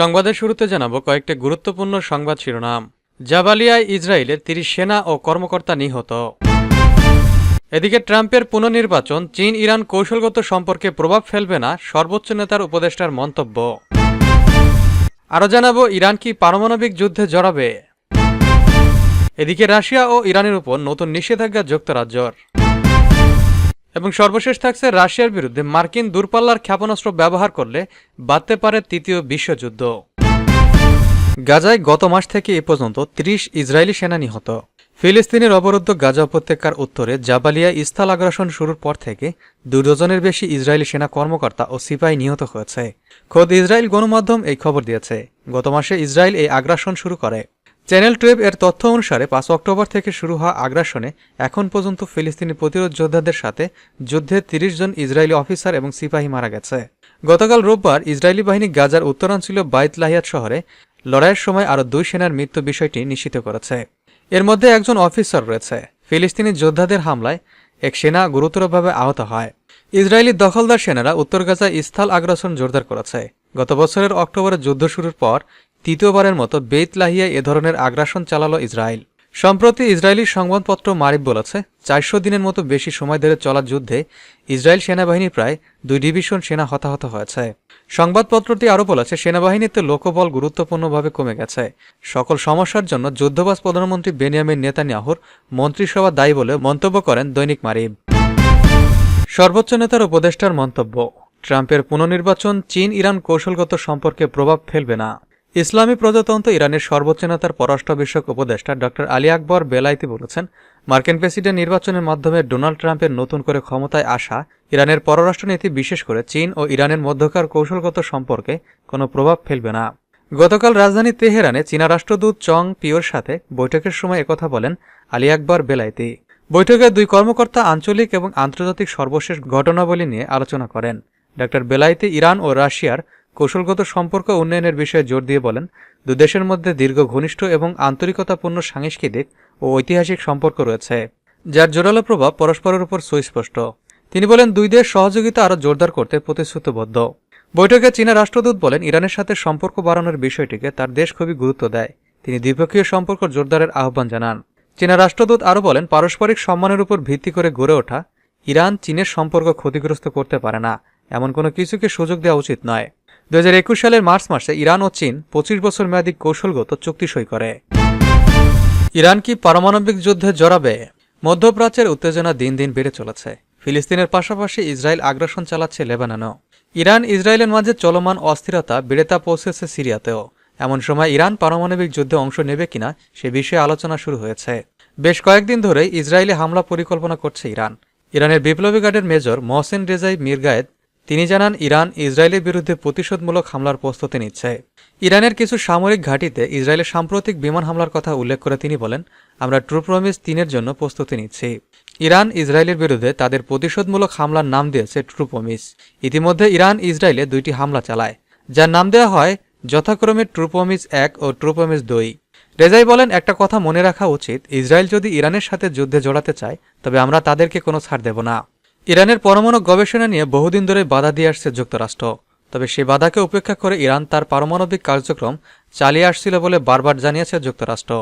সংবাদের শুরুতে জানাব কয়েকটি গুরুত্বপূর্ণ সংবাদ শিরোনাম। জাবালিয়ায় ইসরায়েলের তিরিশ সেনা ও কর্মকর্তা নিহত। এদিকে ট্রাম্পের পুনর্নির্বাচন চীন ইরান কৌশলগত সম্পর্কে প্রভাব ফেলবে না সর্বোচ্চ নেতার উপদেষ্টার মন্তব্য। আরও জানাব, ইরান কি পারমাণবিক যুদ্ধে জড়াবে? এদিকে রাশিয়া ও ইরানের উপর নতুন নিষেধাজ্ঞা যুক্তরাজ্যর। এবং সর্বশেষ থাকছে রাশিয়ার বিরুদ্ধে মার্কিন দূরপাল্লার ক্ষেপণাস্ত্র ব্যবহার করলে বাড়তে পারে তৃতীয় বিশ্বযুদ্ধ। গাজায় গত মাস থেকে এ পর্যন্ত ৩০ ইসরায়েলি সেনা নিহত। ফিলিস্তিনের অবরুদ্ধ গাজা উপত্যকার উত্তরে জাবালিয়া স্থল আগ্রাসন শুরুর পর থেকে দুই ডজনের বেশি ইসরায়েলি সেনা কর্মকর্তা ও সিপাহী নিহত হয়েছে। খোদ ইসরায়েল গণমাধ্যম এই খবর দিয়েছে। গত মাসে ইসরায়েল এই আগ্রাসন শুরু করে। চ্যানেল টুয়েব এর তথ্য অনুসারে পাঁচ অক্টোবর থেকে শুরু হওয়া আগ্রাসনে এখন পর্যন্ত ফিলিস্তিনি প্রতিরোধ যোদ্ধাদের সাথে যুদ্ধে তিরিশ জন ইসরায়েলি অফিসার এবং সিপাহী মারা গেছে। গতকাল রোববার ইসরায়েলি বাহিনী গাজার উত্তরাঞ্চল বাইত লাহিয়াত শহরে লড়াইয়ের সময় আরও দুই সেনার মৃত্যু বিষয়টি নিশ্চিত করেছে। এর মধ্যে একজন অফিসার রয়েছে। ফিলিস্তিনি যোদ্ধাদের হামলায় এক সেনা গুরুতরভাবে আহত হয়। ইসরায়েলি দখলদার সেনারা উত্তর গাজায় স্থল আগ্রাসন জোরদার করেছে। গত বছরের অক্টোবরে যুদ্ধ শুরুর পর তৃতীয়বারের মতো বেইত লাহিয়ায় এ ধরনের আগ্রাসন চালালো ইসরায়েল। সম্প্রতি ইসরায়েলি সংবাদপত্র মারিব বলেছে, চারশো দিনের মতো বেশি সময় ধরে চলা যুদ্ধে ইসরায়েল সেনাবাহিনী প্রায় দুই ডিভিশন সেনা হতাহত হয়েছে। সংবাদপত্রটি আরও বলেছে, সেনাবাহিনীতে লোকবল গুরুত্বপূর্ণভাবে কমে গেছে। সকল সমস্যার জন্য যুদ্ধবাজ প্রধানমন্ত্রী বেনিয়ামিন নেতানিয়াহুর মন্ত্রিসভা দায়ী বলে মন্তব্য করেন দৈনিক মারিব। সর্বোচ্চ নেতার উপদেষ্টার মন্তব্য, ট্রাম্পের পুনর্নির্বাচন চীন ইরান কৌশলগত সম্পর্কে প্রভাব ফেলবে না। ইসলামী প্রজাতন্ত্র ইরানের সর্বোচ্চ নেতার পররাষ্ট্র বিষয়ক উপদেষ্টা ড. আলী আকবর বেলাইতি বলেছেন, মার্কিন প্রেসিডেন্ট নির্বাচনের মাধ্যমে ডোনাল্ড ট্রাম্পের নতুন করে ক্ষমতায় আসা ইরানের পররাষ্ট্রনীতি বিশেষ করে চীন ও ইরানের মধ্যকার কৌশলগত সম্পর্কে কোনো প্রভাব ফেলবে না। গতকাল রাজধানী তেহরানে চীনা রাষ্ট্রদূত চং পিওর সাথে বৈঠকের সময় একথা বলেন আলী আকবর বেলাইতি। বৈঠকে দুই কর্মকর্তা আঞ্চলিক এবং আন্তর্জাতিক সর্বশেষ ঘটনাবলী নিয়ে আলোচনা করেন। ড. বেলাইতি ইরান ও রাশিয়ার কৌশলগত সম্পর্ক উন্নয়নের বিষয়ে জোর দিয়ে বলেন দু দেশের মধ্যে দীর্ঘ, ঘনিষ্ঠ এবং আন্তরিকতাপূর্ণ সাংস্কৃতিক ও ঐতিহাসিক সম্পর্ক রয়েছে, যার জোরালো প্রভাব পরস্পরের উপর সুস্পষ্ট। তিনি বলেন, দুই দেশ সহযোগিতা আরও জোরদার করতে প্রতিশ্রুতিবদ্ধ। বৈঠকে চীনা রাষ্ট্রদূত বলেন, ইরানের সাথে সম্পর্ক বাড়ানোর বিষয়টিকে তার দেশ খুবই গুরুত্ব দেয়। তিনি দ্বিপক্ষীয় সম্পর্ক জোরদারের আহ্বান জানান। চীনা রাষ্ট্রদূত আরও বলেন, পারস্পরিক সম্মানের উপর ভিত্তি করে গড়ে ওঠা ইরান চীনের সম্পর্ক ক্ষতিগ্রস্ত করতে পারে না। এমন কোনো কিছুকে সুযোগ দেওয়া উচিত নয়। দুই হাজার একুশ সালের মার্চ মাসে ইরান ও চীন পঁচিশ বছর মেয়াদী কৌশলগত চুক্তি সই করে। ইরান কি পারমাণবিক যুদ্ধে জড়াবে? মধ্যপ্রাচ্যের উত্তেজনা দিন দিন বেড়ে চলেছে। ফিলিস্তিনের পাশাপাশি ইসরায়েল আগ্রাসন চালাচ্ছে লেবাননও। ইরান ইসরায়েলের মাঝে চলমান অস্থিরতা বেড়েতা পৌঁছেছে সিরিয়াতেও। এমন সময় ইরান পারমাণবিক যুদ্ধে অংশ নেবে কিনা সে বিষয়ে আলোচনা শুরু হয়েছে। বেশ কয়েকদিন ধরেই ইসরায়েলে হামলা পরিকল্পনা করছে ইরান। ইরানের বিপ্লবী গার্ডের মেজর মহসেন রেজাই মির্গায়েদ তিনি জানান, ইরান ইসরায়েলের বিরুদ্ধে প্রতিশোধমূলক হামলার প্রস্তুতি নিচ্ছে। ইরানের কিছু সামরিক ঘাঁটিতে ইসরায়েলের সাম্প্রতিক বিমান হামলার কথা উল্লেখ করে তিনি বলেন, আমরা ট্রু প্রমিস তিনের জন্য প্রস্তুতি নিচ্ছি। ইরান ইসরায়েলের বিরুদ্ধে তাদের প্রতিশোধমূলক হামলার নাম দিয়েছে ট্রু প্রমিস। ইতিমধ্যে ইরান ইসরায়েলে দুইটি হামলা চালায়, যার নাম দেওয়া হয় যথাক্রমে ট্রু প্রমিস এক ও ট্রু প্রমিস দুই। রেজাই বলেন, একটা কথা মনে রাখা উচিত, ইসরায়েল যদি ইরানের সাথে যুদ্ধে জড়াতে চায়, তবে আমরা তাদেরকে কোনো ছাড় দেব না। ইরানের পরমাণু গবেষণা নিয়ে বহুদিন ধরে বাধা দিয়ে আসছে যুক্তরাষ্ট্র। তবে সে বাধাকে উপেক্ষা করে ইরান তার পারমাণবিক কার্যক্রম চালিয়ে আসছিল বলে বারবার জানিয়েছে যুক্তরাষ্ট্র।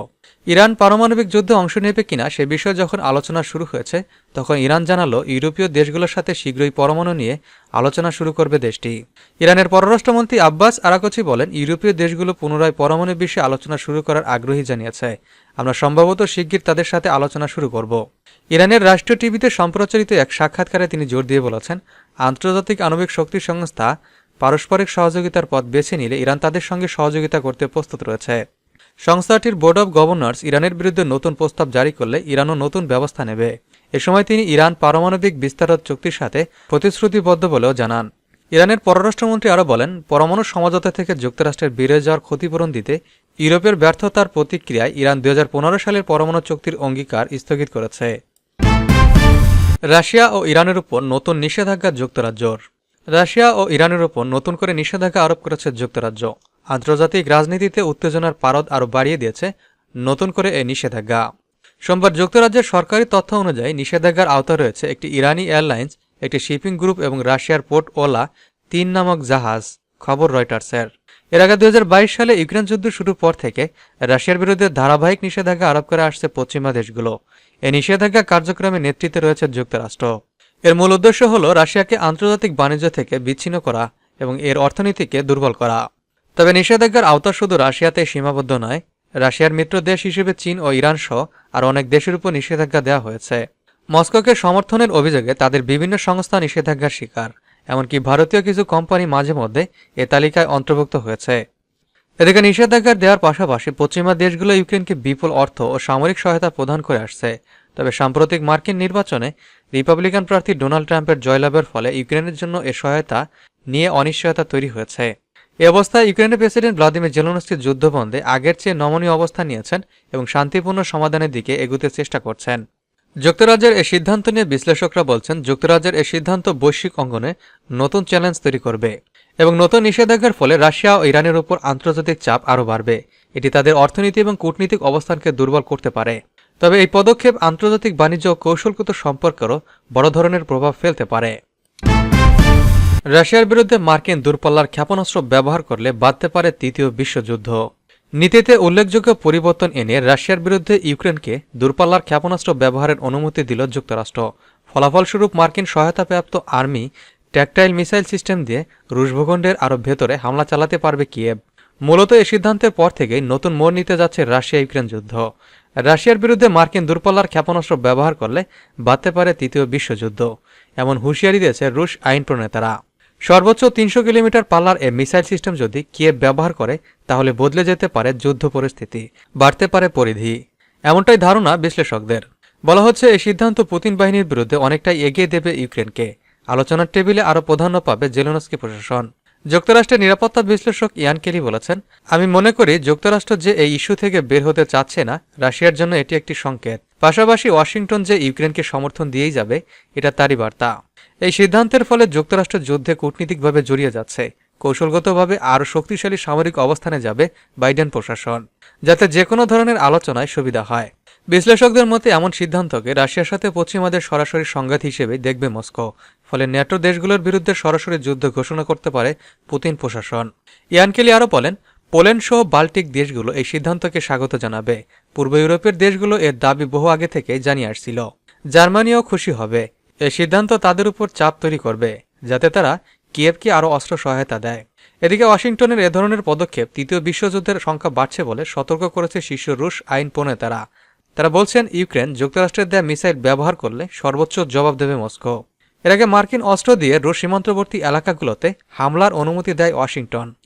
ইরান পারমাণবিক যুদ্ধে অংশ নেবে কিনা সে বিষয়ে যখন আলোচনা শুরু হয়েছে, তখন ইরান জানালো ইউরোপীয় দেশগুলোর সাথে শীঘ্রই পরমাণু নিয়ে আলোচনা শুরু করবে দেশটি। ইরানের পররাষ্ট্রমন্ত্রী আব্বাস আরাকচি বলেন, ইউরোপীয় দেশগুলো পুনরায় পরমাণু বিষয়ে আলোচনা শুরু করার আগ্রহী জানিয়েছে। আমরা সম্ভবত শিগগির তাদের সাথে আলোচনা শুরু করব। ইরানের রাষ্ট্রীয় টিভিতে সম্প্রচারিত এক সাক্ষাৎকারে তিনি জোর দিয়ে বলেছেন, আন্তর্জাতিক আণবিক শক্তি সংস্থা পারস্পরিক সহযোগিতার পথ বেছে নিলে ইরান তাদের সঙ্গে সহযোগিতা করতে প্রস্তুত রয়েছে। সংস্থাটির বোর্ড অব গভর্নর্স ইরানের বিরুদ্ধে নতুন প্রস্তাব জারি করলে ইরানও নতুন ব্যবস্থা নেবে। এ সময় তিনি ইরান পারমাণবিক বিস্তারত চুক্তির সাথে প্রতিশ্রুতিবদ্ধ বলেও জানান। ইরানের পররাষ্ট্রমন্ত্রী আরও বলেন, পরমাণু সমঝোতা থেকে যুক্তরাষ্ট্রের বেড়ে যাওয়ার ক্ষতিপূরণ দিতে ইউরোপের ব্যর্থতার প্রতিক্রিয়ায় ইরান দু হাজার পনেরো সালের পরমাণু চুক্তির অঙ্গীকার স্থগিত করেছে। রাশিয়া ও ইরানের উপর নতুন নিষেধাজ্ঞা যুক্তরাজ্যর। রাশিয়া ও ইরানের উপর নতুন করে নিষেধাজ্ঞা আরোপ করেছে যুক্তরাজ্য। আন্তর্জাতিক রাজনীতিতে উত্তেজনার পারদ আরও বাড়িয়ে দিয়েছে নতুন করে এই নিষেধাজ্ঞা। সোমবার যুক্তরাজ্যের সরকারি তথ্য অনুযায়ী নিষেধাজ্ঞার আওতায় রয়েছে একটি ইরানি এয়ারলাইন্স, একটি শিপিং গ্রুপ এবং রাশিয়ার পোর্ট ওলা তিন নামক জাহাজ, খবর রয়টার্সের। এর আগে দুই হাজার বাইশ সালে ইউক্রেন যুদ্ধ শুরুর পর থেকে রাশিয়ার বিরুদ্ধে ধারাবাহিক নিষেধাজ্ঞা আরোপ করে আসছে পশ্চিমা দেশগুলো। এই নিষেধাজ্ঞা কার্যক্রমে নেতৃত্বে রয়েছে যুক্তরাষ্ট্র। এর মূল উদ্দেশ্য হল রাশিয়াকে আন্তর্জাতিক বাণিজ্য থেকে বিচ্ছিন্ন করা এবং এর অর্থনীতিকে দুর্বল করা। তবে নিষেধাজ্ঞার আওতা শুধু রাশিয়াতে সীমাবদ্ধ নয়, রাশিয়ার মিত্র দেশ হিসেবে চীন ও ইরান সহ আর অনেক দেশের উপর নিষেধাজ্ঞা দেওয়া হয়েছে। মস্কোকে সমর্থনের অভিযোগে তাদের বিভিন্ন সংস্থা নিষেধাজ্ঞার শিকার, এমনকি ভারতীয় কিছু কোম্পানি মাঝে মধ্যে এ তালিকায় অন্তর্ভুক্ত হয়েছে। এদিকে নিষেধাজ্ঞা দেওয়ার পাশাপাশি পশ্চিমা দেশগুলো ইউক্রেনকে বিপুল অর্থ ও সামরিক সহায়তা প্রদান করে আসছে তবে সাম্প্রতিক মার্কিন নির্বাচনে রিপাবলিকান প্রার্থী ডোনাল্ড ট্রাম্পের জয়লাভের ফলে ইউক্রেনের জন্য এ সহায়তা নিয়ে অনিশ্চয়তা তৈরি হয়েছে। এ অবস্থায় ইউক্রেনের প্রেসিডেন্ট ভ্লাদিমির জেলনস্কির যুদ্ধবন্ধে আগের চেয়ে নমনীয় অবস্থান নিয়েছেন এবং শান্তিপূর্ণ সমাধানের দিকে এগুতে চেষ্টা করছেন। যুক্তরাজ্যের এ সিদ্ধান্ত নিয়ে বিশ্লেষকরা বলছেন, যুক্তরাজ্যের এ সিদ্ধান্ত বৈশ্বিক অঙ্গনে নতুন চ্যালেঞ্জ তৈরি করবে এবং নতুন নিষেধাজ্ঞার ফলে রাশিয়া ও ইরানের উপর আন্তর্জাতিক চাপ আরও বাড়বে। এটি তাদের অর্থনীতি এবং কূটনীতিক অবস্থানকে দুর্বল করতে পারে। তবে এই পদক্ষেপ আন্তর্জাতিক বাণিজ্য ও কৌশলগত সম্পর্কেরও বড় ধরনের প্রভাব ফেলতে পারে। রাশিয়ার বিরুদ্ধে মার্কিন দূরপাল্লার ক্ষেপণাস্ত্র ব্যবহার করলে বাঁধতে পারে তৃতীয় বিশ্বযুদ্ধ। নীতিতে উল্লেখযোগ্য পরিবর্তন এনে রাশিয়ার বিরুদ্ধে ইউক্রেনকে দূরপাল্লার ক্ষেপণাস্ত্র ব্যবহারের অনুমতি দিল যুক্তরাষ্ট্র। ফলাফলস্বরূপ মার্কিন সহায়তাপ্রাপ্ত আর্মি ট্যাকটাইল মিসাইল সিস্টেম দিয়ে রুশ ভূখণ্ডের আরও ভেতরে হামলা চালাতে পারবে কিয়েভ। মূলত এই সিদ্ধান্তের পর থেকেই নতুন মোড় নিতে যাচ্ছে রাশিয়া ইউক্রেন যুদ্ধ। রাশিয়ার বিরুদ্ধে মার্কিন দূরপাল্লার ক্ষেপণাস্ত্র ব্যবহার করলে বাড়তে পারে তৃতীয় বিশ্বযুদ্ধ। এমন হুঁশিয়ারি দিয়েছে রুশ আইন প্রণেতারা। সর্বোচ্চ তিনশো কিলোমিটার পাল্লার এ মিসাইল সিস্টেম যদি কিয়েভ ব্যবহার করে, তাহলে বদলে যেতে পারে যুদ্ধ পরিস্থিতি, বাড়তে পারে পরিধি। এমনটাই ধারণা বিশ্লেষকদের। বলা হচ্ছে, এই সিদ্ধান্ত পুতিন বাহিনীর বিরুদ্ধে অনেকটাই এগিয়ে দেবে ইউক্রেনকে। আলোচনার টেবিলে আরও প্রাধান্য পাবে জেলোনস্কি প্রশাসন। যুক্তরাষ্ট্রের নিরাপত্তা বিশ্লেষক ইয়ান কেলি বলেছেন, আমি মনে করি যুক্তরাষ্ট্র যে এই ইস্যু থেকে বের হতে চাচ্ছে না, রাশিয়ার জন্য এটি একটি সংকেত। পাশাপাশি ওয়াশিংটন যে ইউক্রেনকে সমর্থন দিয়েই যাবে, এটা তারই বার্তা। এই সিদ্ধান্তের ফলে যুক্তরাষ্ট্র যুদ্ধে কূটনীতিকভাবে জড়িয়ে যাচ্ছে। কৌশলগতভাবে আরও শক্তিশালী সামরিক অবস্থানে যাবে বাইডেন প্রশাসন, যাতে যে কোনো ধরনের আলোচনায় সুবিধা হয়। বিশ্লেষকদের মতে, এমন সিদ্ধান্তকে রাশিয়ার সাথে পশ্চিমাদের সরাসরি সংঘাত হিসেবে দেখবে মস্কো, ফলে ন্যাটো দেশগুলোর বিরুদ্ধে সরাসরি যুদ্ধ ঘোষণা করতে পারে পুতিন প্রশাসন। ইয়ানকেলি আরও বলেন, পোল্যান্ড সহ বাল্টিক দেশগুলো এই সিদ্ধান্তকে স্বাগত জানাবে। পূর্ব ইউরোপের দেশগুলো এর দাবি বহু আগে থেকে জানিয়ে আসছিল। জার্মানিও খুশি হবে। এই সিদ্ধান্ত তাদের উপর চাপ তৈরি করবে, যাতে তারা কিয়েভকে আরও অস্ত্র সহায়তা দেয়। এদিকে ওয়াশিংটনের এ ধরনের পদক্ষেপ তৃতীয় বিশ্বযুদ্ধের সংখ্যা বাড়ছে বলে সতর্ক করেছে শীর্ষ রুশ আইন প্রণেতারা। তারা বলছেন, ইউক্রেন যুক্তরাষ্ট্রের দেয়া মিসাইল ব্যবহার করলে সর্বোচ্চ জবাব দেবে মস্কো। এর আগে মার্কিন অস্ত্র দিয়ে রুশ সীমান্তবর্তী এলাকাগুলোতে হামলার অনুমতি দেয় ওয়াশিংটন।